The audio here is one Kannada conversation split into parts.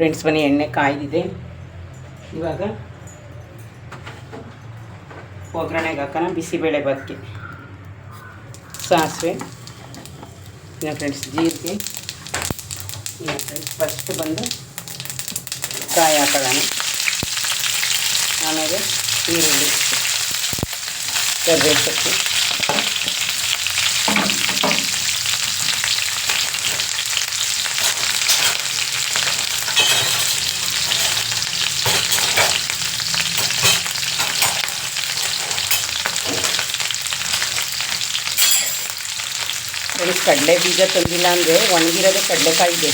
ಫ್ರೆಂಡ್ಸ್, ಬನ್ನಿ, ಎಣ್ಣೆ ಕಾಯ್ದಿದೆ. ಇವಾಗ ಒಗ್ಗರಣೆಗೆ ಹಾಕೋಣ, ಬಿಸಿಬೇಳೆ ಬಾತ್ಗೆ. ಸಾಸಿವೆ. ಇನ್ನು ಫ್ರೆಂಡ್ಸ್, ಜೀರಿಗೆ. ಇನ್ನು ಫ್ರೆಂಡ್ಸ್ ಫಸ್ಟ್ ಬಂದು ಕಾಯಿ ಹಾಕೊಳ್ಳೋಣ. ಆಮೇಲೆ ಈರುಳ್ಳಿ ಕರಿಬೇವು ಸೊಪ್ಪು ಫ್ರೆಂಡ್ಸ್ ಕಡಲೆ ಬೀಜ ತಂದಿಲ್ಲ ಅಂದರೆ ಒಣಗಿರೋದೇ ಕಡಲೆಕಾಯಿ ಇದೆ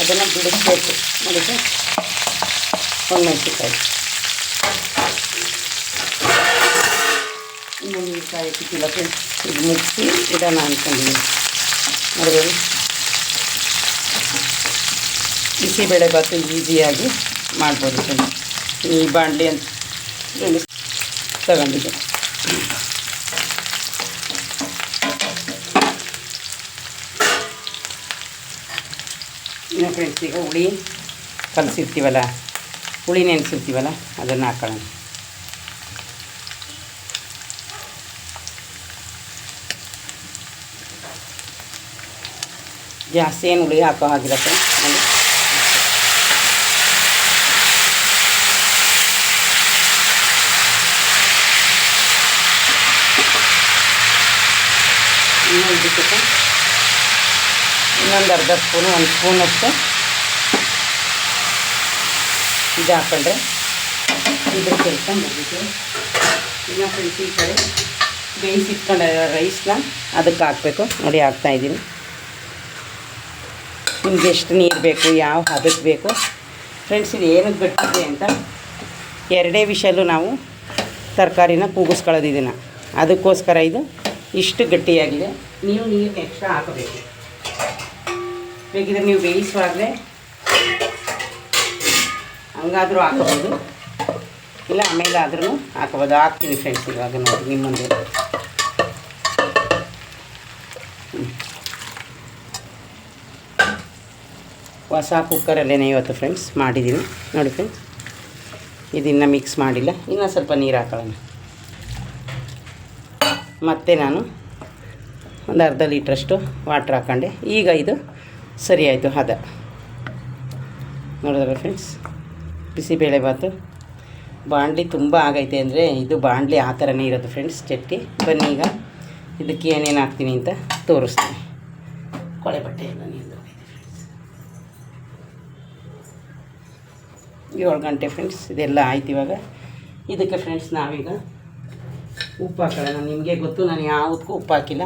ಅದನ್ನು ಬಿಡಿಸ್ಬೇಕು. ನೋಡಿ ಸರ್ ಒಣಮೆಣಸಿನ್ಕಾಯಿ ಕಾಯಿ ಸಿಕ್ಕಿಲ್ಲ ಫ್ರೆಂಡ್ಸ್ ಇದು ಮುಗಿಸಿ ಇಡೋಣ ಅಂದ್ಕೊಂಡಿದ್ದೀನಿ ನೋಡಿದ್ರೆ? ಬಿಸಿಬೇಳೆ ಭಾತು ಈಸಿಯಾಗಿ ಮಾಡ್ಬೋದು ಫ್ರೆಂಡ್ಸ್ ಈ ಬಾಣಲಿ ಅಂತ ತಗೊಂಡಿದ್ದೆ ಇನ್ನು ಫ್ರೆಂಡ್ಸ್ ಈಗ ಹುಳಿ ಕಲಸಿರ್ತೀವಲ್ಲ ಹುಳಿ ನೆನೆಸಿರ್ತೀವಲ್ಲ ಅದನ್ನು ಹಾಕೊಳ್ಳೋಣ ಜಾಸ್ತಿ ಏನು ಹುಳಿ ಹಾಕೋ ಹಾಗಿಲ್ಲ ಫ್ರೆಂಡ್ಸ್ ನೋಡಿ ಇನ್ನೊಂದು ಇದಕ್ಕೆ ಇನ್ನೊಂದು ಅರ್ಧ ಸ್ಪೂನು, ಒಂದು ಸ್ಪೂನಷ್ಟು ಇದು ಹಾಕೊಂಡ್ರೆ ಇದ್ರ ಕೆಲಸ ಮುಗಿತು ಇನ್ನು ಫ್ರೆಂಡ್ಸ್ ಈ ಕಡೆ ಬೇಯಿಸಿಟ್ಕೊಂಡಿರೋ ರೈಸ್ನ ಅದಕ್ಕೆ ಹಾಕಬೇಕು. ನೋಡಿ ಹಾಕ್ತಾಯಿದ್ದೀನಿ ನಿಮ್ಗೆ ಎಷ್ಟು ನೀರು ಬೇಕು, ಯಾವ ಹದಕ್ಕೆ ಬೇಕು. ಫ್ರೆಂಡ್ಸ್ ಇದು ಏನಕ್ಕೆ ಬಿಟ್ಟಿದೆ ಅಂತ ಎರಡೇ ವಿಷಯಲ್ಲೂ ನಾವು ತರಕಾರಿನ ಕೂಗಿಸ್ಕೊಳ್ಳೋದು ಅದಕ್ಕೋಸ್ಕರ ಇದು ಇಷ್ಟು ಗಟ್ಟಿಯಾಗಿದೆ. ನೀವು ನೀರು ಎಕ್ಸ್ಟ್ರಾ ಹಾಕಬೇಕು. ಬೇಕಿದ್ರೆ ನೀವು ಬೇಯಿಸುವಾಗಲೇ ಹಂಗಾದರೂ ಹಾಕೋಬೋದು. ಇಲ್ಲ ಆಮೇಲೆ ಆದ್ರೂ ಹಾಕ್ಬೋದು. ಹಾಕ್ತೀನಿ ಫ್ರೆಂಡ್ಸ್ ಇವಾಗ ನೋಡಿ ನಿಮ್ಮ ಮುಂದೆ ಹ್ಮ್. ಹೊಸ ಕುಕ್ಕರಲ್ಲೇ ಇವತ್ತು ಫ್ರೆಂಡ್ಸ್ ಮಾಡಿದ್ದೀನಿ ನೋಡಿ ಫ್ರೆಂಡ್ಸ್ ಇದನ್ನು ಮಿಕ್ಸ್ ಮಾಡಿಲ್ಲ. ಇನ್ನೂ ಸ್ವಲ್ಪ ನೀರು ಹಾಕೊಳ್ಳೋಣ ಮತ್ತೆ ನಾನು ಒಂದು ಅರ್ಧ ಲೀಟ್ರಷ್ಟು ವಾಟ್ರ್ ಹಾಕ್ಕೊಂಡೆ ಈಗ ಇದು ಸರಿ ಆಯಿತು, ಹದ. ನೋಡಿದ್ರೆ ಫ್ರೆಂಡ್ಸ್ ಬಿಸಿಬೇಳೆ ಭಾತು ಬಾಣಲಿ ತುಂಬ ಆಗೈತೆ ಅಂದರೆ ಇದು ಬಾಣಲಿ ಆ ಥರನೇ ಇರೋದು ಫ್ರೆಂಡ್ಸ್ ಚಟ್ಟಿ ಬನ್ನಿ ಈಗ. ಇದಕ್ಕೆ ಏನೇನು ಹಾಕ್ತೀನಿ ಅಂತ ತೋರಿಸ್ತೀನಿ. ಕೊಳೆ ಬಟ್ಟೆ ಎಲ್ಲ ನೀರು ಏಳು ಗಂಟೆ ಫ್ರೆಂಡ್ಸ್ ಇದೆಲ್ಲ ಆಯ್ತು ಇವಾಗ. ಇದಕ್ಕೆ ಫ್ರೆಂಡ್ಸ್ ನಾವೀಗ ಉಪ್ಪು ಹಾಕೋಣ. ನಿಮಗೆ ಗೊತ್ತು, ನಾನು ಯಾವುದಕ್ಕೂ ಉಪ್ಪು ಹಾಕಿಲ್ಲ.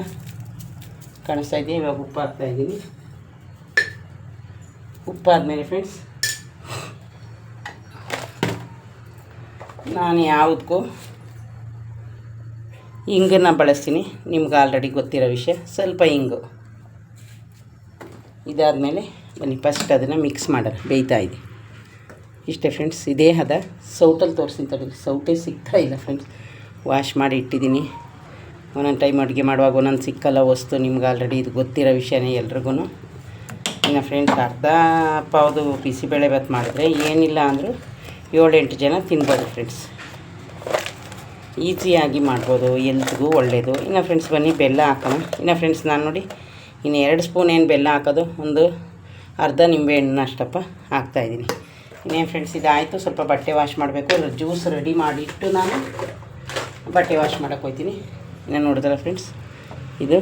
ಕಾಣಿಸ್ತಾ ಇದ್ದೀನಿ ಇವಾಗ ಉಪ್ಪು ಹಾಕ್ತಾಯಿದ್ದೀನಿ ಉಪ್ಪಾದಮೇಲೆ ಫ್ರೆಂಡ್ಸ್ ನಾನು ಯಾವುದಕ್ಕೂ ಹಿಂಗನ್ನು ಬಳಸ್ತೀನಿ. ನಿಮ್ಗೆ ಆಲ್ರೆಡಿ ಗೊತ್ತಿರೋ ವಿಷಯ. ಸ್ವಲ್ಪ ಹಿಂಗು ಇದಾದಮೇಲೆ ಬನ್ನಿ ಫಸ್ಟ್ ಅದನ್ನು ಮಿಕ್ಸ್ ಮಾಡೋಣ. ಬೇಯ್ತಾ ಇದೆ ಇಷ್ಟೇ ಫ್ರೆಂಡ್ಸ್ ಇದೇ ಹದ. ಸೌಟಲ್ಲಿ ತೋರಿಸ್ತೀನಿ ತಡೀರಿ ಸೌಟೇ ಸಿಗ್ತಾ ಇಲ್ಲ ಫ್ರೆಂಡ್ಸ್ ವಾಶ್ ಮಾಡಿ ಇಟ್ಟಿದ್ದೀನಿ. ಒಂದೊಂದು ಟೈಮ್ ಅಡುಗೆ ಮಾಡುವಾಗ ಒಂದೊಂದು ಸಿಕ್ಕಲ್ಲ ವಸ್ತು. ನಿಮ್ಗೆ ಆಲ್ರೆಡಿ ಇದು ಗೊತ್ತಿರೋ ವಿಷಯನೇ ಎಲ್ರಿಗೂ ಇನ್ನು ಫ್ರೆಂಡ್ಸ್ ಅರ್ಧ ಪಾವ್ದು ಬಿಸಿಬೇಳೆ ಭಾತ್ ಮಾಡಿದ್ರೆ ಏನಿಲ್ಲ ಅಂದರೂ ಏಳೆಂಟು ಜನ ತಿನ್ಬೋದು ಫ್ರೆಂಡ್ಸ್ ಈಸಿಯಾಗಿ ಮಾಡ್ಬೋದು ಎಲ್ತ್ಗೂ ಒಳ್ಳೆಯದು ಇನ್ನು ಫ್ರೆಂಡ್ಸ್ ಬನ್ನಿ, ಬೆಲ್ಲ ಹಾಕೋಣ. ಇನ್ನು ಫ್ರೆಂಡ್ಸ್ ನಾನು ನೋಡಿ, ಇನ್ನು ಎರಡು ಸ್ಪೂನ್ ಏನು ಬೆಲ್ಲ ಹಾಕೋದು? ಒಂದು ಅರ್ಧ ನಿಂಬೆಹಣ್ಣು ಅಷ್ಟಪ್ಪ ಹಾಕ್ತಾಯಿದ್ದೀನಿ ಇನ್ನೇನು ಫ್ರೆಂಡ್ಸ್ ಇದಾಯಿತು. ಸ್ವಲ್ಪ ಬಟ್ಟೆ ವಾಶ್ ಮಾಡಬೇಕು. ಜ್ಯೂಸ್ ರೆಡಿ ಮಾಡಿಟ್ಟು ನಾನು ಬಟ್ಟೆ ವಾಶ್ ಮಾಡೋಕ್ಕೆ ಹೋಗ್ತೀನಿ ಇನ್ನು ನೋಡಿದ್ರೆ ಫ್ರೆಂಡ್ಸ್ ಇದು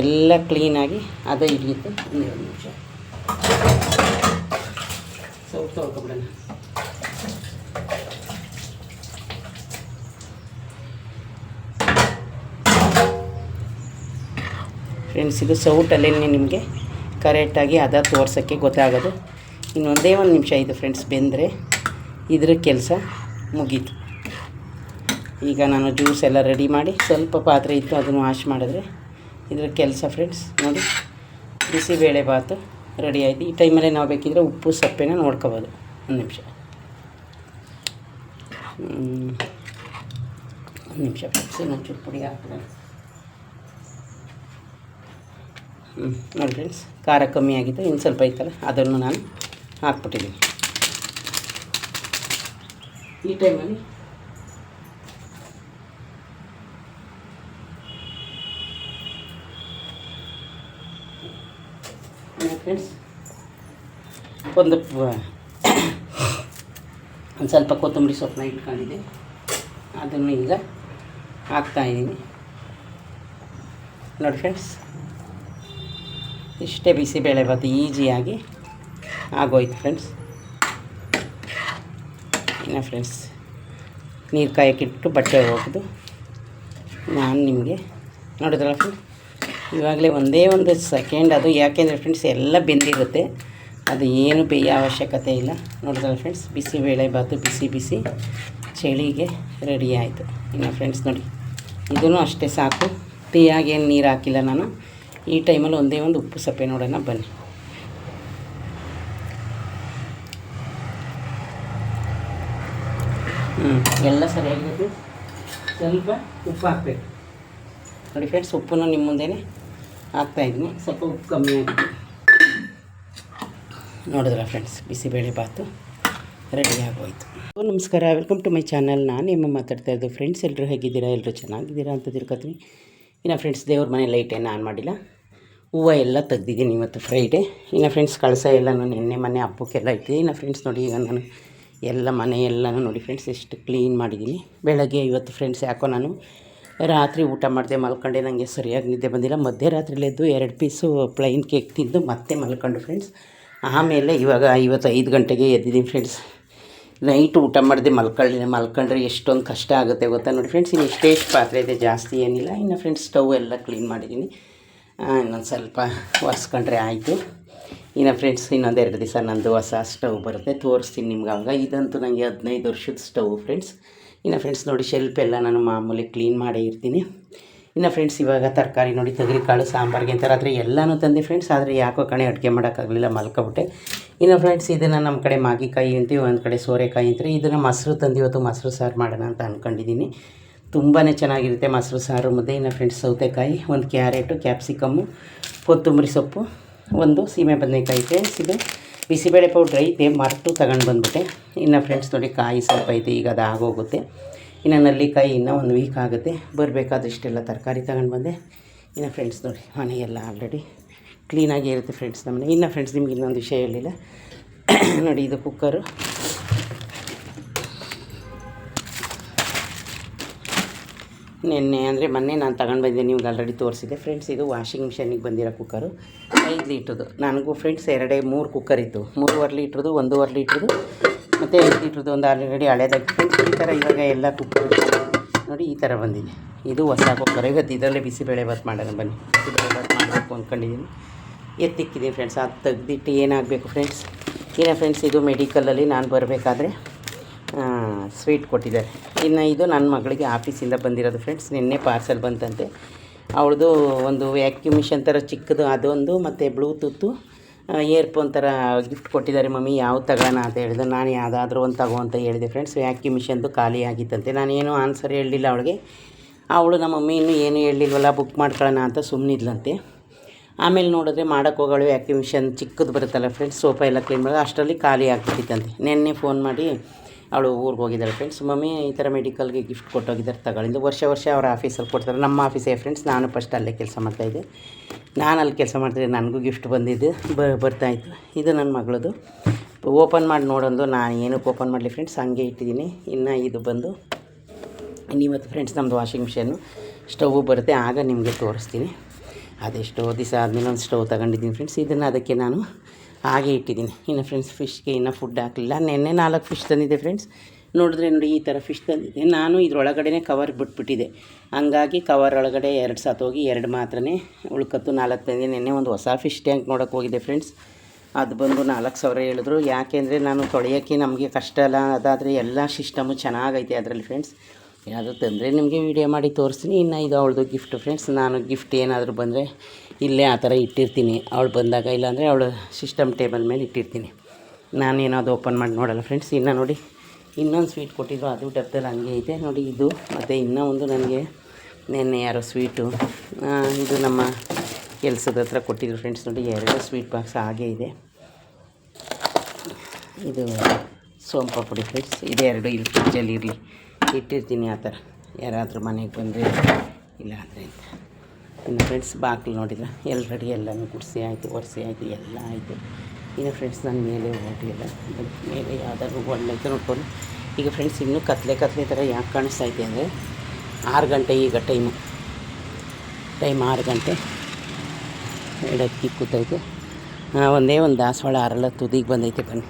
ಎಲ್ಲ ಕ್ಲೀನಾಗಿ ಅದೇ ಹಿಡಿಯುತ್ತೆ. ಒಂದೆರಡು ನಿಮಿಷ. ಸೌಟ್ ತೊಳ್ಕೊಬಿಡೋಣ ಫ್ರೆಂಡ್ಸ್ ಇದು ಸೌಟಲ್ಲೇ ನಿಮಗೆ ಕರೆಕ್ಟಾಗಿ ಅದ ತೋರ್ಸೋಕ್ಕೆ ಗೊತ್ತಾಗೋದು. ಇನ್ನೊಂದೇ ಒಂದು ನಿಮಿಷ ಇದು ಫ್ರೆಂಡ್ಸ್ ಬೆಂದರೆ ಇದ್ರ ಕೆಲಸ ಮುಗೀತು. ಈಗ ನಾನು ಜ್ಯೂಸ್ ಎಲ್ಲ ರೆಡಿ ಮಾಡಿ ಸ್ವಲ್ಪ ಪಾತ್ರೆ ಇತ್ತು, ಅದನ್ನು ವಾಶ್ ಮಾಡಿದ್ರೆ ಇದ್ರ ಕೆಲಸ ಫ್ರೆಂಡ್ಸ್ ನೋಡಿ. ಬಿಸಿಬೇಳೆ ಭಾತು ರೆಡಿ ಆಯಿತು. ಈ ಟೈಮಲ್ಲಿ ನಾವು ಬೇಕಿದ್ರೆ ಉಪ್ಪು, ಸಪ್ಪೆನ ನೋಡ್ಕೋಬೋದು. ಒಂದು ನಿಮಿಷ. ಒಂದು ನಿಮಿಷ ಫ್ರೆಂಡ್ಸ್ ಇನ್ನೊಂಚೂರು ಪುಡಿ ಹಾಕ್ಬಿಡೋಣ ನೋಡಿ ಫ್ರೆಂಡ್ಸ್ ಖಾರ ಕಮ್ಮಿ ಆಗಿತ್ತು. ಇನ್ನು ಸ್ವಲ್ಪ ಐತಲ್ಲ, ಅದನ್ನು ನಾನು ಹಾಕ್ಬಿಟ್ಟಿದ್ದೀನಿ. ಈ ಟೈಮಲ್ಲಿ ಫ್ರೆಂಡ್ಸ್ ಒಂದು ಒಂದು ಸ್ವಲ್ಪ ಕೊತ್ತಂಬರಿ ಸೊಪ್ಪನ್ನ ಇಟ್ಕೊಂಡಿದ್ದೆ. ಅದನ್ನು ಈಗ ಹಾಕ್ತಾಯಿದ್ದೀನಿ ನೋಡಿ ಫ್ರೆಂಡ್ಸ್ ಇಷ್ಟೇ ಬಿಸಿಬೇಳೆ ಭಾತ್ ಈಸಿಯಾಗಿ ಆಗೋಯ್ತು ಫ್ರೆಂಡ್ಸ್ ಇನ್ನು ಫ್ರೆಂಡ್ಸ್ ನೀರು ಕಾಯಕ್ಕಿಟ್ಟು ಬಟ್ಟೆ ಹೋಗೋದು ನಾನು ನಿಮಗೆ ನೋಡಿದ್ರಲ್ಲ ಫ್ರೆಂಡ್ಸ್ ಇವಾಗಲೇ ಒಂದೇ ಒಂದು ಸೆಕೆಂಡ್ ಅದು ಯಾಕೆಂದರೆ ಫ್ರೆಂಡ್ಸ್ ಎಲ್ಲ ಬೆಂದಿರುತ್ತೆ. ಅದು ಏನು ಬೇಯ ಅವಶ್ಯಕತೆ ಇಲ್ಲ. ನೋಡಿದ್ರಲ್ಲ ಫ್ರೆಂಡ್ಸ್ ಬಿಸಿಬೇಳೆ ಬಾತು, ಬಿಸಿ ಬಿಸಿ ಚಳಿಗೆ ರೆಡಿ ಆಯಿತು. ಇನ್ನು ಫ್ರೆಂಡ್ಸ್ ನೋಡಿ ಇದೂ ಅಷ್ಟೇ ಸಾಕು. ಟೀಯಾಗಿ ಏನು ನೀರು ಹಾಕಿಲ್ಲ ನಾನು. ಈ ಟೈಮಲ್ಲಿ ಒಂದೇ ಒಂದು ಉಪ್ಪು ಸಪ್ಪೆ ನೋಡೋಣ, ಬನ್ನಿ. ಹ್ಞೂ ಎಲ್ಲ ಸರಿಯಾಗಿರುತ್ತೆ ಸ್ವಲ್ಪ ಉಪ್ಪು ಹಾಕಬೇಕು. ನೋಡಿ ಫ್ರೆಂಡ್ಸ್ ಉಪ್ಪನ್ನು ನಿಮ್ಮ ಮುಂದೆನೇ ಹಾಕ್ತಾಯಿದ್ದೀನಿ ಸ್ವಲ್ಪ ಉಪ್ಪು ಕಮ್ಮಿ ಆಗಿದೆ. ನೋಡಿದ್ರ ಫ್ರೆಂಡ್ಸ್ ಬಿಸಿಬೇಳೆ ಬಾತು ರೆಡಿ ಆಗೋಯ್ತು. ನಮಸ್ಕಾರ. ವೆಲ್ಕಮ್ ಟು ಮೈ ಚಾನಲ್ ನಾನು ನಿಮ್ಮ ಮಾತಾಡ್ತಾ ಇದ್ದೆ ಫ್ರೆಂಡ್ಸ್ ಎಲ್ಲರೂ ಹೇಗಿದ್ದೀರಾ? ಎಲ್ಲರೂ ಚೆನ್ನಾಗಿದ್ದೀರಾ ಅಂತ ತಿಳ್ಕೊತೀನಿ. ಇನ್ನು ಫ್ರೆಂಡ್ಸ್ ದೇವ್ರ ಮನೆ ಲೈಟ್ ಏನು ಆನ್ ಮಾಡಿಲ್ಲ. ಹೂವು ಎಲ್ಲ ತೆಗ್ದಿದ್ದೀನಿ ಇವತ್ತು ಫ್ರೈಡೇ ಇನ್ನು ಫ್ರೆಂಡ್ಸ್ ಕಳಸ ಎಲ್ಲ ನಾನು ನಿನ್ನೆ ಮನೆ ಹಬ್ಬಕ್ಕೆಲ್ಲ ಇಟ್ಟಿದೆ ಇನ್ನು ಫ್ರೆಂಡ್ಸ್ ನೋಡಿ ಈಗ ನಾನು ಎಲ್ಲ ಮನೆ ಎಲ್ಲನೂ ನೋಡಿ ಫ್ರೆಂಡ್ಸ್ ಎಷ್ಟು ಕ್ಲೀನ್ ಮಾಡಿದ್ದೀನಿ. ಬೆಳಗ್ಗೆ ಇವತ್ತು ಫ್ರೆಂಡ್ಸ್ ಯಾಕೋ ನಾನು ರಾತ್ರಿ ಊಟ ಮಾಡಿದೆ, ಮಲ್ಕೊಂಡೆ. ನನಗೆ ಸರಿಯಾಗಿ ನಿದ್ದೆ ಬಂದಿಲ್ಲ. ಮಧ್ಯರಾತ್ರಿಲೆದ್ದು ಎರಡು ಪೀಸು ಪ್ಲೈನ್ ಕೇಕ್ ತಿಂದು ಮತ್ತೆ ಮಲ್ಕೊಂಡು ಫ್ರೆಂಡ್ಸ್ ಆಮೇಲೆ ಇವಾಗ ಇವತ್ತು ಐದು ಗಂಟೆಗೆ ಎದ್ದಿದ್ದೀನಿ ಫ್ರೆಂಡ್ಸ್ ನೈಟ್ ಊಟ ಮಾಡಿದೆ ಮಲ್ಕೊಳ್ಳಿ, ಮಲ್ಕೊಂಡ್ರೆ ಎಷ್ಟೊಂದು ಕಷ್ಟ ಆಗುತ್ತೆ ಗೊತ್ತಾ ನೋಡಿ ಫ್ರೆಂಡ್ಸ್ ಇನ್ನು ಇಷ್ಟೇ ಪಾತ್ರೆ ಇದೆ, ಜಾಸ್ತಿ ಏನಿಲ್ಲ. ಇನ್ನು ಫ್ರೆಂಡ್ಸ್ ಸ್ಟವ್ ಎಲ್ಲ ಕ್ಲೀನ್ ಮಾಡಿದ್ದೀನಿ. ಇನ್ನೊಂದು ಸ್ವಲ್ಪ ಒರೆಸ್ಕೊಂಡ್ರೆ ಆಯಿತು. ಇನ್ನು ಫ್ರೆಂಡ್ಸ್ ಇನ್ನೊಂದು ಎರಡು ದಿವಸ ನಂದು ಹೊಸ ಸ್ಟವ್ ಬರುತ್ತೆ. ತೋರಿಸ್ತೀನಿ ನಿಮ್ಗೆ ಆಗ ಇದಂತೂ ನನಗೆ ಹದಿನೈದು ವರ್ಷದ ಸ್ಟವ್ ಫ್ರೆಂಡ್ಸ್ ಇನ್ನು ಫ್ರೆಂಡ್ಸ್ ನೋಡಿ ಶೆಲ್ಫ್ ಎಲ್ಲ ನಾನು ಮಾಮೂಲಿ ಕ್ಲೀನ್ ಮಾಡೇ ಇರ್ತೀನಿ. ಇನ್ನು ಫ್ರೆಂಡ್ಸ್ ಇವಾಗ ತರಕಾರಿ ನೋಡಿ ತೊಗರಿಕಾಳು ಸಾಂಬಾರಿಗೆ ಅಂತಾರೆ ಆದರೆ ಎಲ್ಲನೂ ತಂದೆ ಫ್ರೆಂಡ್ಸ್ ಆದರೆ ಯಾಕೋ ಕಣೆ ಅಡುಗೆ ಮಾಡೋಕ್ಕಾಗಲಿಲ್ಲ, ಮಲ್ಕೊಬಿಟ್ಟೆ. ಇನ್ನು ಫ್ರೆಂಡ್ಸ್ ಇದನ್ನು ನಮ್ಮ ಕಡೆ ಮಾಗಿಕಾಯಿ ಅಂತೀವಿ, ಒಂದು ಕಡೆ ಸೋರೆಕಾಯಿ ಅಂತಾರೆ ಇದನ್ನು ಮೊಸರು ತಂದು ಇವತ್ತು ಮೊಸರು ಸಾರು ಮಾಡೋಣ ಅಂತ ಅಂದ್ಕೊಂಡಿದ್ದೀನಿ ತುಂಬಾ ಚೆನ್ನಾಗಿರುತ್ತೆ ಮೊಸರು ಸಾರು ಮುದ್ದೆ. ಇನ್ನು ಫ್ರೆಂಡ್ಸ್ ಸೌತೆಕಾಯಿ, ಒಂದು ಕ್ಯಾರೆಟು, ಕ್ಯಾಪ್ಸಿಕಮ್ಮು, ಕೊತ್ತಂಬರಿ ಸೊಪ್ಪು, ಒಂದು ಸೀಮೆ ಬದನೆಕಾಯಿ ಫ್ರೆಂಡ್ಸ್ ಇದು. ಬಿಸಿಬೇಳೆ ಪೌಡ್ರ್ ಐತೆ, ಮರೆತು ತಗೊಂಡು ಬಂದುಬಿಟ್ಟೆ. ಇನ್ನು ಫ್ರೆಂಡ್ಸ್ ನೋಡಿ, ಕಾಯಿ ಸ್ವಲ್ಪ ಐತೆ, ಈಗ ಅದು ಆಗೋಗುತ್ತೆ ಇನ್ನು ನಲ್ಲಿಕಾಯಿ ಇನ್ನೂ ಒಂದು ವೀಕ್ ಆಗುತ್ತೆ. ಬರಬೇಕಾದಷ್ಟೆಲ್ಲ ತರಕಾರಿ ತಗೊಂಡು ಬಂದೆ. ಇನ್ನು ಫ್ರೆಂಡ್ಸ್ ನೋಡಿ ಮನೆ ಎಲ್ಲ ಆಲ್ರೆಡಿ ಕ್ಲೀನಾಗಿ ಇರುತ್ತೆ ಫ್ರೆಂಡ್ಸ್ ನಮ್ಮನೆ ಇನ್ನು ಫ್ರೆಂಡ್ಸ್ ನಿಮ್ಗೆ ಇನ್ನೊಂದು ವಿಷಯ ಹೇಳಿಲ್ಲ ನೋಡಿ ಇದು ಕುಕ್ಕರು ನಿನ್ನೆ ಅಂದರೆ ಮೊನ್ನೆ ನಾನು ತಗೊಂಡು ಬಂದಿದ್ದೆ ನಿಮ್ಗೆ ಆಲ್ರೆಡಿ ತೋರಿಸಿದ್ದೆ. ಫ್ರೆಂಡ್ಸ್ ಇದು ವಾಷಿಂಗ್ ಮಿಷನಿಗೆ ಬಂದಿರೋ ಕುಕ್ಕರು ಐದು ಲೀಟ್ರದು ನನಗೂ ಫ್ರೆಂಡ್ಸ್ ಎರಡೇ, ಮೂರು ಕುಕ್ಕರ್ ಇತ್ತು. ಮೂರುವರೆ ಲೀಟ್ರದು ಒಂದೂವರೆ ಲೀಟ್ರದು ಮತ್ತು ಐದು ಲೀಟ್ರದ್ದು ಒಂದು ಆಲ್ರೆಡಿ ಹಳೇದಾಗಿ ಈ ಥರ ಇವಾಗ ಎಲ್ಲ ಕುಕ್ಕರ್ ನೋಡಿ ಈ ಥರ ಬಂದಿದೆ. ಇದು ಹೊಸ ಕುಕ್ಕರ್. ಇವತ್ತು ಇದರಲ್ಲೇ ಬಿಸಿಬೇಳೆ ಬಾತ್ ಮಾಡೋಣ ಬನ್ನಿ. ಬಿಸಿಬೇಳೆ ಭಾತ್ ಮಾಡಬೇಕು ಅಂದ್ಕೊಂಡಿದ್ದೀನಿ ಎತ್ತಿಕ್ಕಿದ್ದೀನಿ ಫ್ರೆಂಡ್ಸ್ ಅದು ತೆಗೆದಿಟ್ಟು ಏನಾಗಬೇಕು ಫ್ರೆಂಡ್ಸ್ ಏನ ಫ್ರೆಂಡ್ಸ್ ಇದು ಮೆಡಿಕಲಲ್ಲಿ ನಾನು ಬರಬೇಕಾದ್ರೆ ಸ್ವೀಟ್ ಕೊಟ್ಟಿದ್ದಾರೆ. ಇನ್ನು ಇದು ನನ್ನ ಮಗಳಿಗೆ ಆಫೀಸಿಂದ ಬಂದಿರೋದು ಫ್ರೆಂಡ್ಸ್ ನಿನ್ನೆ ಪಾರ್ಸೆಲ್ ಬಂತಂತೆ. ಅವಳದು ಒಂದು ವ್ಯಾಕ್ಯೂಮಿಷನ್ ಥರ ಚಿಕ್ಕದು, ಅದೊಂದು ಮತ್ತು ಬ್ಲೂಟೂತು ಇಯರ್ಫೋನ್ ಥರ ಗಿಫ್ಟ್ ಕೊಟ್ಟಿದ್ದಾರೆ ಮಮ್ಮಿ, ಯಾವ್ದು ತಗೋಣ ಅಂತ ಹೇಳಿದೆ ನಾನು ಯಾವುದಾದ್ರೂ ಒಂದು ತಗೋ ಅಂತ ಹೇಳಿದೆ ಫ್ರೆಂಡ್ಸ್ ವ್ಯಾಕ್ಯೂಮ್ ಮಿಷನ್ದು ಖಾಲಿ ಆಗಿತ್ತಂತೆ. ನಾನೇನು ಆನ್ಸರ್ ಹೇಳಲಿಲ್ಲ ಅವಳಿಗೆ. ಅವಳು ನಮ್ಮ ಮಮ್ಮಿ ಇನ್ನೂ ಏನು ಹೇಳಲಿಲ್ವಲ್ಲ ಬುಕ್ ಮಾಡ್ಕೊಳ್ಳೋಣ ಅಂತ ಸುಮ್ಮನಿದ್ಲಂತೆ ಆಮೇಲೆ ನೋಡಿದ್ರೆ ಮಾಡೋಕ್ಕೆ ಹೋಗೋಳು ವ್ಯಾಕ್ಯೂಮ್ ಮಿಷನ್ ಚಿಕ್ಕದು ಬರುತ್ತಲ್ಲ ಫ್ರೆಂಡ್ಸ್ ಸೋಫಾ ಎಲ್ಲ ಕ್ಲೀನ್ ಮಾಡೋದು ಅಷ್ಟರಲ್ಲಿ ಖಾಲಿ ಆಗ್ಬಿಟ್ಟಿತ್ತಂತೆ. ನಿನ್ನೆ ಫೋನ್ ಮಾಡಿ ಅವಳು ಊರಿಗೆ ಹೋಗಿದ್ದಾಳೆ ಫ್ರೆಂಡ್ಸ್ ಮಮ್ಮಿ ಈ ಥರ ಮೆಡಿಕಲ್ಗೆ ಗಿಫ್ಟ್ ಕೊಟ್ಟೋಗಿದ್ದಾರೆ ತಗೊಳ್ಳಿಂದ ವರ್ಷ ವರ್ಷ ಅವ್ರ ಆಫೀಸಲ್ಲಿ ಕೊಡ್ತಾರೆ. ನಮ್ಮ ಆಫೀಸೇ ಫ್ರೆಂಡ್ಸ್ ನಾನು ಫಸ್ಟ್ ಅಲ್ಲೇ ಕೆಲಸ ಮಾಡ್ತಾಯಿದ್ದೆ ನಾನು ಅಲ್ಲಿ ಕೆಲಸ ಮಾಡ್ತಿದ್ದೆ, ನನಗೂ ಗಿಫ್ಟ್ ಬಂದಿದ್ದು. ಬ ಬರ್ತಾಯಿತ್ತು ಇದು ನನ್ನ ಮಗಳದು ಓಪನ್ ಮಾಡಿ ನೋಡೋದು, ನಾನು ಏನಕ್ಕೆ ಓಪನ್ ಮಾಡಲಿ ಫ್ರೆಂಡ್ಸ್ ಹಂಗೆ ಇಟ್ಟಿದ್ದೀನಿ. ಇನ್ನು ಇದು ಬಂದು, ಇನ್ನಿವತ್ತು ಫ್ರೆಂಡ್ಸ್ ನಮ್ಮದು ವಾಷಿಂಗ್ ಮಿಷನ್ನು ಸ್ಟವ್ ಬರುತ್ತೆ, ಆಗ ನಿಮಗೆ ತೋರಿಸ್ತೀನಿ. ಅದೆಷ್ಟೋ ದಿವಸ ಆದಮೇಲೆ ಒಂದು ಸ್ಟವ್ ತಗೊಂಡಿದ್ದೀನಿ ಫ್ರೆಂಡ್ಸ್ ಇದನ್ನು ಅದಕ್ಕೆ ನಾನು ಹಾಗೆ ಇಟ್ಟಿದ್ದೀನಿ. ಇನ್ನು ಫ್ರೆಂಡ್ಸ್ ಫಿಶ್ಗೆ ಇನ್ನೂ ಫುಡ್ ಹಾಕಲಿಲ್ಲ. ನೆನ್ನೆ ನಾಲ್ಕು ಫಿಶ್ ತಂದಿದ್ದೆ ಫ್ರೆಂಡ್ಸ್ ನೋಡಿದ್ರೆ ನೋಡಿ ಈ ಥರ ಫಿಶ್ ತಂದಿದ್ದೆ. ನಾನು ಇದ್ರೊಳಗಡೆ ಕವರ್ ಬಿಟ್ಬಿಟ್ಟಿದೆ. ಹಂಗಾಗಿ ಕವರ್ ಒಳಗಡೆ ಎರಡು ಸತ್ತೋಗಿ ಎರಡು ಮಾತ್ರ ಉಳ್ಕತ್ತು. ನಾಲ್ಕು ತಂದೆ ನೆನ್ನೆ ಒಂದು ಹೊಸ ಫಿಶ್ ಟ್ಯಾಂಕ್ ನೋಡೋಕೆ ಹೋಗಿದ್ದೆ ಫ್ರೆಂಡ್ಸ್ ಅದು ಬಂದು ನಾಲ್ಕು ಸಾವಿರ ಹೇಳಿದ್ರು. ಯಾಕೆಂದರೆ ನಾನು ತೊಳೆಯೋಕ್ಕೆ ನಮಗೆ ಕಷ್ಟ ಅಲ್ಲ. ಅದಾದರೆ ಎಲ್ಲ ಸಿಸ್ಟಮು ಚೆನ್ನಾಗೈತೆ ಅದರಲ್ಲಿ ಫ್ರೆಂಡ್ಸ್ ಏನಾದರೂ ತಂದರೆ ನಿಮಗೆ ವೀಡಿಯೋ ಮಾಡಿ ತೋರಿಸ್ತೀನಿ. ಇನ್ನು ಇದು ಅವಳದು ಗಿಫ್ಟ್ ಫ್ರೆಂಡ್ಸ್ ನಾನು ಗಿಫ್ಟ್ ಏನಾದರೂ ಬಂದರೆ ಇಲ್ಲೇ ಆ ಥರ ಇಟ್ಟಿರ್ತೀನಿ. ಅವಳು ಬಂದಾಗ ಇಲ್ಲಾಂದರೆ ಅವಳು ಸಿಸ್ಟಮ್ ಟೇಬಲ್ ಮೇಲೆ ಇಟ್ಟಿರ್ತೀನಿ. ನಾನೇನೋ ಅದು ಓಪನ್ ಮಾಡಿ ನೋಡಲ್ಲ ಫ್ರೆಂಡ್ಸ್ ಇನ್ನು ನೋಡಿ. ಇನ್ನೊಂದು ಸ್ವೀಟ್ ಕೊಟ್ಟಿದ್ರು ಅದು ಡಬ್ಬದಲ್ಲಿ ಹಂಗೆ ಇದೆ. ನೋಡಿ ಇದು, ಮತ್ತು ಇನ್ನೂ ಒಂದು ನನಗೆ ನೆನ್ನೆ ಯಾರೋ ಸ್ವೀಟು ಇದು ನಮ್ಮ ಕೆಲಸದ ಹತ್ರ ಕೊಟ್ಟಿದ್ರು ಫ್ರೆಂಡ್ಸ್ ನೋಡಿ ಎರಡು ಸ್ವೀಟ್ ಬಾಕ್ಸ್ ಹಾಗೇ ಇದೆ. ಇದು ಸೋಂಪು ಪುಡಿ ಫ್ರೆಂಡ್ಸ್ ಇದೆರಡು ಇಲ್ಲಿ ಫ್ರಿಜ್ಜಲ್ಲಿ ಇರಲಿ. ಇಟ್ಟಿರ್ತೀನಿ ಆ ಥರ. ಯಾರಾದರೂ ಮನೆಗೆ ಬಂದರೆ ಇಲ್ಲ. ಅಂದರೆ ಅಂತ ಇನ್ನು ಫ್ರೆಂಡ್ಸ್ ಬಾಗಿಲು ನೋಡಿದ್ರೆ ಎಲ್ಲ ರೆಡಿ ಎಲ್ಲನೂ ಗುಡಿಸಿ ಆಯಿತು, ಒರೆಸಿ ಆಯಿತು, ಎಲ್ಲ ಆಯಿತು. ಇನ್ನು ಫ್ರೆಂಡ್ಸ್ ನಾನು ಮೇಲೆ ಹೋಗಿಲ್ಲ ಮೇಲೆ ಯಾವ್ದಾದ್ರು ಒಳ್ಳೆದು ನೋಡ್ಕೊಂಡು. ಈಗ ಫ್ರೆಂಡ್ಸ್ ಇನ್ನೂ ಕತ್ಲೆ ಕತ್ಲೆ ಥರ ಯಾಕೆ ಕಾಣಿಸ್ತಾ ಇದೆ ಅಂದರೆ ಆರು ಗಂಟೆ ಈಗ ಟೈಮು ಟೈಮ್ ಆರು ಗಂಟೆ. ಎಡಕ್ಕಿ ಕೂತೈತೆ. ಒಂದೇ ಒಂದು ದಾಸವಾಳ ಆರಲ್ಲ ತುದಿಗೆ ಬಂದೈತೆ ಬನ್ನಿ.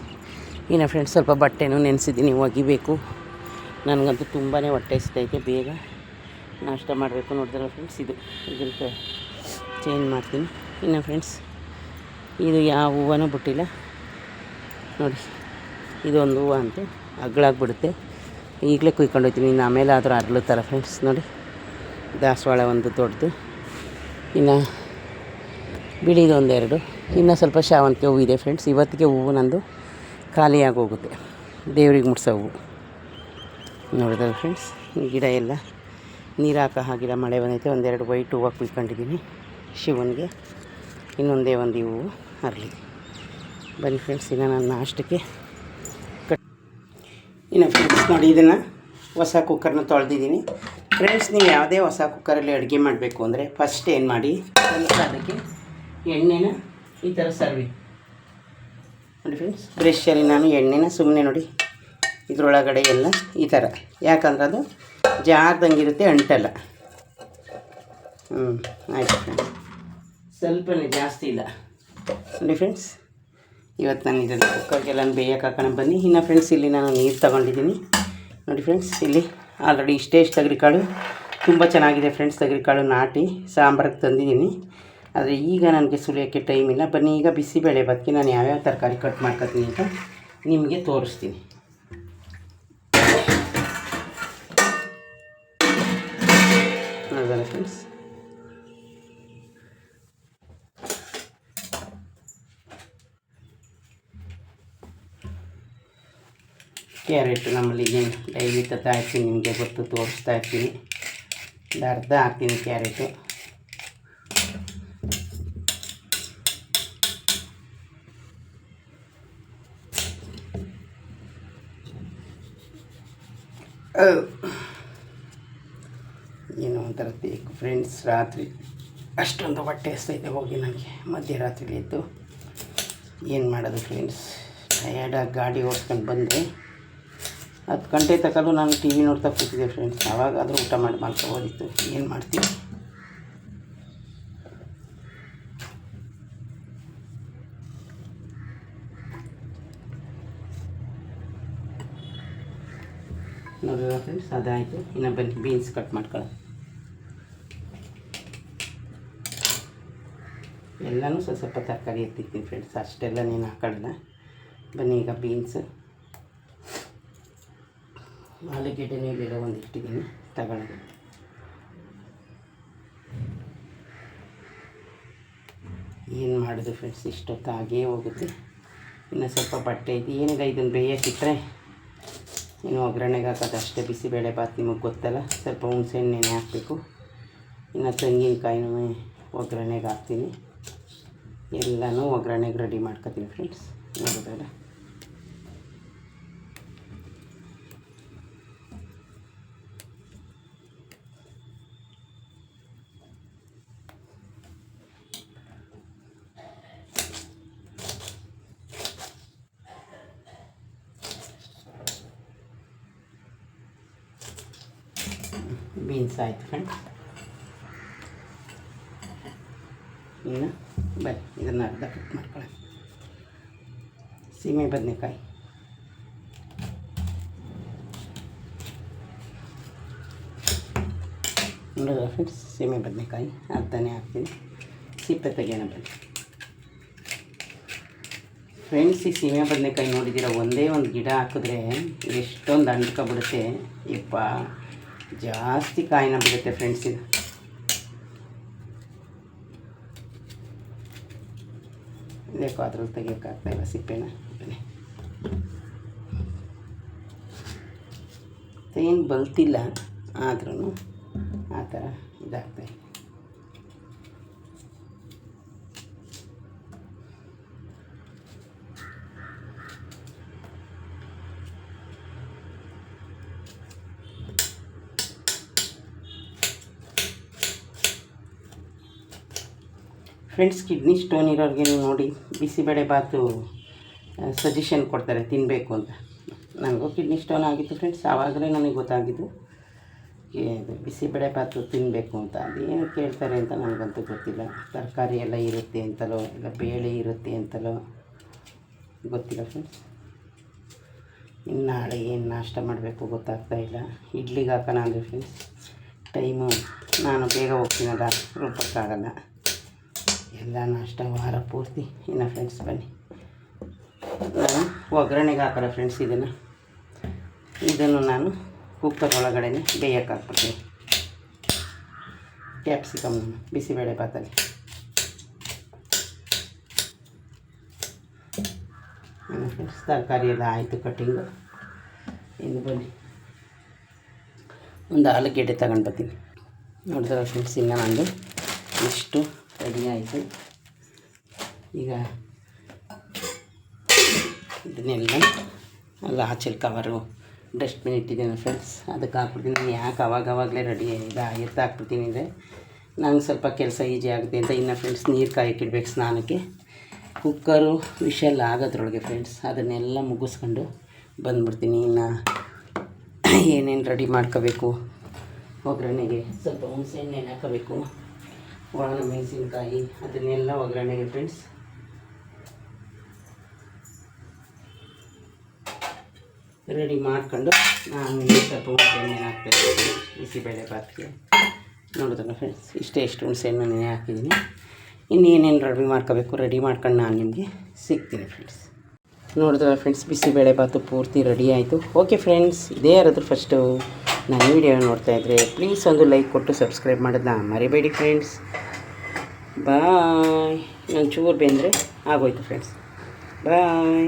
ಇನ್ನು ಫ್ರೆಂಡ್ಸ್ ಸ್ವಲ್ಪ ಬಟ್ಟೆನೂ ನೆನೆಸಿದ್ದೀನಿ, ಒಗಿಬೇಕು. ನನಗಂತೂ ತುಂಬಾ ಹೊಟ್ಟೆ ಹಸಿತೈತೆ, ಬೇಗ. ನಾಷ್ಟ ಮಾಡಬೇಕು ನೋಡಿದ್ರಲ್ಲ ಫ್ರೆಂಡ್ಸ್ ಇದು ಇದನ್ನು ಚೇಂಜ್ ಮಾಡ್ತೀನಿ. ಇನ್ನು ಫ್ರೆಂಡ್ಸ್ ಇದು ಯಾವ ಹೂವನೂ ಬಿಟ್ಟಿಲ್ಲ. ನೋಡಿ, ಇದೊಂದು ಹೂವು ಅಂತೆ. ಅಗ್ಳಾಗ್ಬಿಡುತ್ತೆ ಈಗಲೇ ಕುಯ್ಕೊಂಡು ಹೋಗ್ತೀನಿ. ಇನ್ನು ಆಮೇಲೆ ಆದರೂ ಅರಳುತ್ತಾರೆ ಫ್ರೆಂಡ್ಸ್ ನೋಡಿ, ದಾಸವಾಳ ಒಂದು ದೊಡ್ಡದು ಇನ್ನು ಬಿಳಿದು ಒಂದೆರಡು. ಇನ್ನು ಸ್ವಲ್ಪ ಶಾವಂತಿಗೆ ಹೂವು ಇದೆ ಫ್ರೆಂಡ್ಸ್ ಇವತ್ತಿಗೆ ಹೂವು ನಂದು ಖಾಲಿಯಾಗಿ ಹೋಗುತ್ತೆ. ದೇವ್ರಿಗೆ ಮುಟ್ಸೋ ಹೂವು. ನೋಡಿದ್ರೆ ಫ್ರೆಂಡ್ಸ್ ಗಿಡ ಎಲ್ಲ ನೀರು ಹಾಕೋ ಮಳೆ ಬಂದೈತೆ. ಒಂದೆರಡು ವೈಟ್ ಹೂವು ಕುಯ್ಕೊಂಡಿದ್ದೀನಿ. ಶಿವನಿಗೆ ಇನ್ನೊಂದೇ ಒಂದು ಹೂವು ಅರಳಿ ಬನ್ನಿ ಫ್ರೆಂಡ್ಸ್ ಇನ್ನು ನನ್ನ ನಾಷ್ಟಕ್ಕೆ ಕಟ್ ಇನ್ನು ಫ್ರೆಂಡ್ಸ್ ನೋಡಿ, ಇದನ್ನು ಹೊಸ ಕುಕ್ಕರ್ನ ತೊಳೆದಿದ್ದೀನಿ. ಫ್ರೆಂಡ್ಸ್ ನೀವು ಯಾವುದೇ ಹೊಸ ಕುಕ್ಕರಲ್ಲಿ ಅಡುಗೆ ಮಾಡಬೇಕು ಅಂದರೆ ಫಸ್ಟ್ ಏನು ಮಾಡಿ ಅದಕ್ಕೆ ಎಣ್ಣೆನ ಈ ಥರ ಸರ್ವಿ ನೋಡಿ ಫ್ರೆಂಡ್ಸ್ ಬ್ರಷಲ್ಲಿ ನಾನು ಎಣ್ಣೆನ ಸುಮ್ಮನೆ ನೋಡಿ, ಇದರೊಳಗಡೆ ಎಲ್ಲ ಈ ಥರ ಯಾಕಂದ್ರೆ ಅದು ಜಾರ್ದಂಗಿರುತ್ತೆ ಅಂಟಲ್ಲ ಹ್ಞೂ ಆಯಿತು ಫ್ರೆಂಡ್ಸ್ ಸ್ವಲ್ಪನೇ ಜಾಸ್ತಿ ಇಲ್ಲ. ನೋಡಿ ಫ್ರೆಂಡ್ಸ್ ಇವತ್ತು ನಾನು ಇದನ್ನು ಕುಕ್ಕರ್ಗೆಲ್ಲ ಬೇಯಕ್ಕೆ ಹಾಕೋಣ ಬನ್ನಿ. ಇನ್ನು ಫ್ರೆಂಡ್ಸ್ ಇಲ್ಲಿ ನಾನು ನೀರು ತಗೊಂಡಿದ್ದೀನಿ. ನೋಡಿ ಫ್ರೆಂಡ್ಸ್ ಇಲ್ಲಿ ಆಲ್ರೆಡಿ ಇಷ್ಟೇ ಇಷ್ಟು ತಗ್ರಿಕಾಳು. ತುಂಬ ಚೆನ್ನಾಗಿದೆ ಫ್ರೆಂಡ್ಸ್ ತಗ್ರಿಕಾಳು ನಾಟಿ ಸಾಂಬಾರಿಗೆ ತಂದಿದ್ದೀನಿ. ಆದರೆ ಈಗ ನನಗೆ ಸುಲಿಯೋಕ್ಕೆ ಟೈಮ್ ಇಲ್ಲ. ಬನ್ನಿ ಈಗ ಬಿಸಿಬೇಳೆ ಬದಕಿ ನಾನು ಯಾವ್ಯಾವ ತರಕಾರಿ ಕಟ್ ಮಾಡ್ಕೊತೀನಿ ಅಂತ ನಿಮಗೆ ತೋರಿಸ್ತೀನಿ. ಫ್ರೆಂಡ್ಸ್ ಕ್ಯಾರೆಟ್ ನಮ್ಮಲ್ಲಿ ಡೈಲಿ ತತ್ತಾ ಇರ್ತೀನಿ ನಿಮಗೆ ಗೊತ್ತು ತೋರಿಸ್ತಾ ಇರ್ತೀನಿ. ಅರ್ಧ ಹಾಕ್ತೀನಿ ಕ್ಯಾರೆಟು ಫ್ರೆಂಡ್ಸ್ ರಾತ್ರಿ ಅಷ್ಟೊಂದು ಹೊಟ್ಟೆ ಹಸ್ತೈತೆ ಹೋಗಿ ನನಗೆ. ಮಧ್ಯರಾತ್ರಿಲಿ ಎದ್ದು ಏನು ಮಾಡೋದು ಫ್ರೆಂಡ್ಸ್ ಟಯರ್ಡಾಗಿ ಗಾಡಿ ಓಡಿಸ್ಕೊಂಡು ಬಂದೆ. ಹತ್ತು ಗಂಟೆ ತಗೊಂಡು ನಾನು ಟಿ ವಿ ನೋಡ್ತಾ ಕೂತಿದ್ದೆ ಫ್ರೆಂಡ್ಸ್ ಆವಾಗಾದರೂ ಊಟ ಮಾಡಿ ಮಾಡ್ಕೋಬೋದಿತ್ತು ಏನು ಮಾಡ್ತೀವಿ ನೋಡಿ ಫ್ರೆಂಡ್ಸ್ ಅದಾಯಿತು. ಇನ್ನು ಬನ್ನಿ ಬೀನ್ಸ್ ಕಟ್ ಮಾಡ್ಕೊಳ್ಳೋ ಎಲ್ಲನೂ ಸ್ವಲ್ಪ ಸ್ವಲ್ಪ ತರಕಾರಿ ಎತ್ತಿರ್ತೀನಿ ಫ್ರೆಂಡ್ಸ್ ಅಷ್ಟೆಲ್ಲ ನೀನು ಹಾಕೊಳ್ಳಲ್ಲ ಬನ್ನಿ ಈಗ ಬೀನ್ಸ್ ಆಲೂಗೆಡ್ಡೆ ನೀರೆಲ್ಲ ಒಂದು ಇಟ್ಟಿದ್ದೀನಿ ತಗೊಳ್ಳೋದು ಏನು ಮಾಡೋದು ಫ್ರೆಂಡ್ಸ್ ಇಷ್ಟೊತ್ತು ಹಾಗೇ ಹೋಗುತ್ತೆ. ಇನ್ನು ಸ್ವಲ್ಪ ಬಟ್ಟೆ ಐತಿ ಏನಿಲ್ಲ ಇದನ್ನು ಬೇಯಕ್ಕಿಟ್ರೆ ಇನ್ನು ಒಗ್ಗರಣೆಗೆ ಹಾಕೋದು ಅಷ್ಟೇ. ಬಿಸಿಬೇಳೆ ಬಾತ್ ನಿಮಗೆ ಗೊತ್ತಲ್ಲ. ಸ್ವಲ್ಪ ಹುಣಸೆ ಹಾಕಬೇಕು. ಇನ್ನು ತೆಂಗಿನಕಾಯಿನೂ ಒಗ್ಗರಣೆಗೆ ಹಾಕ್ತೀನಿ. ಎಲ್ಲನೂ ಒಗ್ಗರಣೆಗೆ ರೆಡಿ ಮಾಡ್ಕೊತೀನಿ ಫ್ರೆಂಡ್ಸ್ ನೋಡಿದ್ರಲ್ಲ? ಬೀನ್ಸ್ ಆಯ್ತು ಫ್ರೆಂಡ್ಸ್ ಇನ್ನು ಬನ್ನಿ, ಇದನ್ನು ಅರ್ಧ ಕಟ್ ಮಾಡ್ಕೊಳ್ಳಿ ಸೀಮೆ ಬದನೆಕಾಯಿ. ನೋಡಿದ್ರೆ ಫ್ರೆಂಡ್ಸ್ ಸೀಮೆ ಬದನೆಕಾಯಿ. ಅರ್ಧನೇ ಹಾಕ್ತೀನಿ. ಸಿಪ್ಪೆ ತೆಗೆಯೋಣ ಬನ್ನಿ. ಫ್ರೆಂಡ್ಸ್ ಈ ಸೀಮೆ ಬದನೆಕಾಯಿ ನೋಡಿದ್ದೀರ? ಒಂದೇ ಒಂದು ಗಿಡ ಹಾಕಿದ್ರೆ ಎಷ್ಟೊಂದು ಅಂಟ್ಕೊಬಿಡುತ್ತೆ ಯಪ್ಪ, ಜಾಸ್ತಿ ಕಾಯಿನ ಬಿಡುತ್ತೆ ಫ್ರೆಂಡ್ಸ್ ಇದು. ಬೇಕು ಅದ್ರಲ್ಲಿ ತೆಗಿಯೋಕ್ಕಾಗ್ತಾಯಿಲ್ಲ ಸಿಪ್ಪೆನ ಬನ್ನಿ ಏನು ಬಲ್ತಿಲ್ಲ ಆದ್ರೂ ಆ ಥರ ಇದಾಗ್ತಾಯಿದೆ ಫ್ರೆಂಡ್ಸ್ ಕಿಡ್ನಿ ಸ್ಟೋನ್ ಇರೋರಿಗೆ ನೋಡಿ ಬಿಸಿಬೇಳೆ ಬಾತು ಸಜೆಷನ್ ಕೊಡ್ತಾರೆ ತಿನ್ನಬೇಕು ಅಂತ. ನನಗೂ ಕಿಡ್ನಿ ಸ್ಟೋನ್ ಆಗಿತ್ತು ಫ್ರೆಂಡ್ಸ್ ಆವಾಗಲೇ ನನಗೆ ಗೊತ್ತಾಗಿದ್ದು ಬಿಸಿಬೇಳೆ ಬಾತು ತಿನ್ನಬೇಕು ಅಂತ. ಅದೇನು ಕೇಳ್ತಾರೆ ಅಂತ ನನಗಂತೂ ಗೊತ್ತಿಲ್ಲ. ತರಕಾರಿ ಎಲ್ಲ ಇರುತ್ತೆ ಅಂತಲೋ, ಇಲ್ಲ ಬೇಳೆ ಇರುತ್ತೆ ಅಂತಲೋ, ಗೊತ್ತಿಲ್ಲ ಫ್ರೆಂಡ್ಸ್ ಇನ್ನು ನಾಳೆ ಏನು ನಾಷ್ಟ ಮಾಡಬೇಕು ಗೊತ್ತಾಗ್ತಾ ಇಲ್ಲ. ಇಡ್ಲಿಗೆ ಹಾಕೋಣ ಅಂದರೆ ಫ್ರೆಂಡ್ಸ್ ಟೈಮು ನಾನು ಬೇಗ ಹೋಗ್ತೀನಲ್ಲ ರುಬ್ಬಕ್ಕಾಗಲ್ಲ ಎಲ್ಲ ನಾಷ್ಟ, ವಾರ ಪೂರ್ತಿ. ಇನ್ನು ಫ್ರೆಂಡ್ಸ್ ಬನ್ನಿ. ನಾನು ಒಗ್ಗರಣೆಗೆ ಹಾಕೋಲ್ಲ ಫ್ರೆಂಡ್ಸ್ ಇದನ್ನು. ಇದನ್ನು ನಾನು ಕುಕ್ಕರ್ ಒಳಗಡೆ ಬೇಯಕ್ಕೆ ಹಾಕ್ಬಿಡ್ತೀನಿ. ಕ್ಯಾಪ್ಸಿಕಮ್ ಬಿಸಿಬೇಳೆ ಭಾತಲ್ಲಿ ಫ್ರೆಂಡ್ಸ್ ತರಕಾರಿ ಎಲ್ಲ ಆಯಿತು ಕಟ್ಟಿಂಗು ಇನ್ನು ಬನ್ನಿ. ಒಂದು ಆಲೂಗೆಡ್ಡೆ ತಗೊಂಡು ಬರ್ತೀನಿ. ನೋಡಿದ್ರೆ ಫ್ರೆಂಡ್ಸ್ ಇನ್ನು ನಾನು ಇಷ್ಟು. ರೆಡಿ ಆಯಿತು. ಈಗ ಇದನ್ನೆಲ್ಲ ಅಲ್ಲ ಆಚಲ್ ಕವರು ಡಸ್ಟ್ಬಿನ್ ಇಟ್ಟಿದ್ದೀನಿ ಫ್ರೆಂಡ್ಸ್ ಅದಕ್ಕೆ ಹಾಕ್ಬಿಡ್ತೀನಿ. ಯಾಕೆ ಅವಾಗ ಅವಾಗಲೇ ರೆಡಿ ಇದು ಎತ್ತ ಹಾಕ್ಬಿಡ್ತೀನಿ ಅಂದರೆ ನಂಗೆ ಸ್ವಲ್ಪ ಕೆಲಸ ಈಜಿ ಆಗುತ್ತೆ ಅಂತ ಇನ್ನು ಫ್ರೆಂಡ್ಸ್ ನೀರು ಕಾಯಕ್ಕಿಡ್ಬೇಕು ಸ್ನಾನಕ್ಕೆ. ಕುಕ್ಕರು ವಿಷಲ್ ಆಗೋದ್ರೊಳಗೆ ಫ್ರೆಂಡ್ಸ್ ಅದನ್ನೆಲ್ಲ ಮುಗಿಸ್ಕೊಂಡು ಬಂದ್ಬಿಡ್ತೀನಿ. ಇನ್ನು ಏನೇನು ರೆಡಿ ಮಾಡ್ಕೋಬೇಕು, ಒಗ್ಗರಣೆಗೆ ಸ್ವಲ್ಪ ಹುಣಸೆ ಹಣ್ಣು ಹಾಕೋಬೇಕು ಒಣ ಮೆಣಸಿನ್ಕಾಯಿ, ಅದನ್ನೆಲ್ಲ ಒಗ್ಗರಣೆಗೆ ಫ್ರೆಂಡ್ಸ್ ರೆಡಿ ಮಾಡ್ಕೊಂಡು ನಾನು ಸ್ವಲ್ಪ ಹುಣಸೆ ಹಣ್ಣು ಹಾಕ್ಬೇಕು. ಬಿಸಿಬೇಳೆ ಪಾತ್ರೆ ನೋಡಿದ್ರಲ್ಲ ಫ್ರೆಂಡ್ಸ್ ಇಷ್ಟೇ ಇಷ್ಟು ಹುಣಸೆ ಹಣ್ಣು ನೆನೆ ಹಾಕಿದ್ದೀನಿ. ಇನ್ನೇನೇನು ರೆಡಿ ಮಾಡ್ಕೋಬೇಕು ರೆಡಿ ಮಾಡ್ಕೊಂಡು ನಾನು ನಿಮಗೆ ಸಿಗ್ತೀನಿ ಫ್ರೆಂಡ್ಸ್ ನೋಡಿದ್ರೆ ಫ್ರೆಂಡ್ಸ್ ಬಿಸಿಬೇಳೆ ಪಾತು ಪೂರ್ತಿ ರೆಡಿ ಆಯಿತು. ಓಕೆ ಫ್ರೆಂಡ್ಸ್ ಇದೇ ಯಾರಾದರೂ ಫಸ್ಟು ನನ್ನ ವೀಡಿಯೋ ನೋಡ್ತಾ ಇದ್ದರೆ ಪ್ಲೀಸ್ ಒಂದು ಲೈಕ್ ಕೊಟ್ಟು ಸಬ್ಸ್ಕ್ರೈಬ್ ಮಾಡೋದನ್ನ ಮರಿಬೇಡಿ ಫ್ರೆಂಡ್ಸ್ ಬಾಯ್ ನಾನು ಚೂರು ಬೆಂದರೆ ಆಗೋಯ್ತು ಫ್ರೆಂಡ್ಸ್ ಬಾಯ್